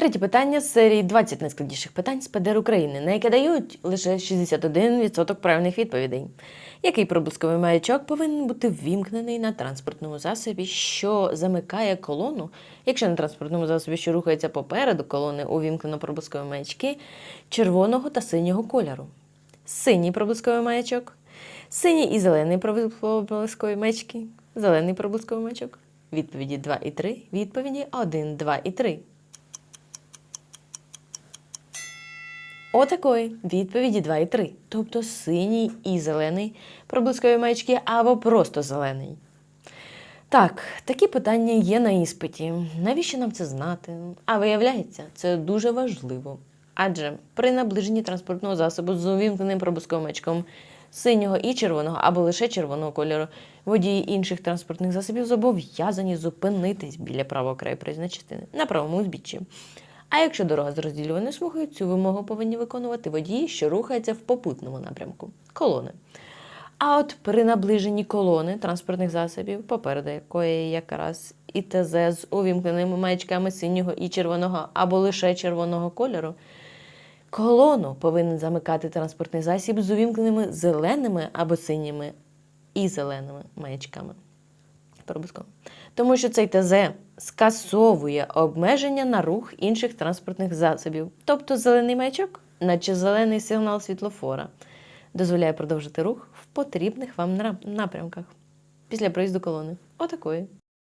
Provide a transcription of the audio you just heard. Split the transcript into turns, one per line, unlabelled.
Третє питання з серії 20 найскладніших питань з ПДР України, на яке дають лише 61% правильних відповідей. Який проблисковий маячок повинен бути ввімкнений на транспортному засобі, що замикає колону, якщо на транспортному засобі, що рухається попереду колони, увімкнено проблискові маячки червоного та синього кольору? Синій проблисковий маячок, синій і зелений проблискові маячки, зелений проблисковий маячок. Відповіді 2 і 3, відповіді 1, 2 і 3. Отакої відповіді 2 і 3. Тобто синій і зелений проблискові маячки або просто зелений. Так, такі питання є на іспиті. Навіщо нам це знати? А виявляється, це дуже важливо. Адже при наближенні транспортного засобу з увімкненим проблисковим маячком синього і червоного або лише червоного кольору водії інших транспортних засобів зобов'язані зупинитись біля правого краю частини на правому узбіччі. А якщо дорога з розділюваною смугою, цю вимогу повинні виконувати водії, що рухаються в попутному напрямку колони. А от при наближенні колони транспортних засобів, попереду якої якраз ІТЗ з увімкненими маячками синього і червоного або лише червоного кольору, колону повинен замикати транспортний засіб з увімкненими зеленими або синіми і зеленими маячками. Пропуском. Тому що цей ТЗ скасовує обмеження на рух інших транспортних засобів, тобто зелений маячок, наче зелений сигнал світлофора, дозволяє продовжити рух в потрібних вам напрямках після проїзду колони. Отакої.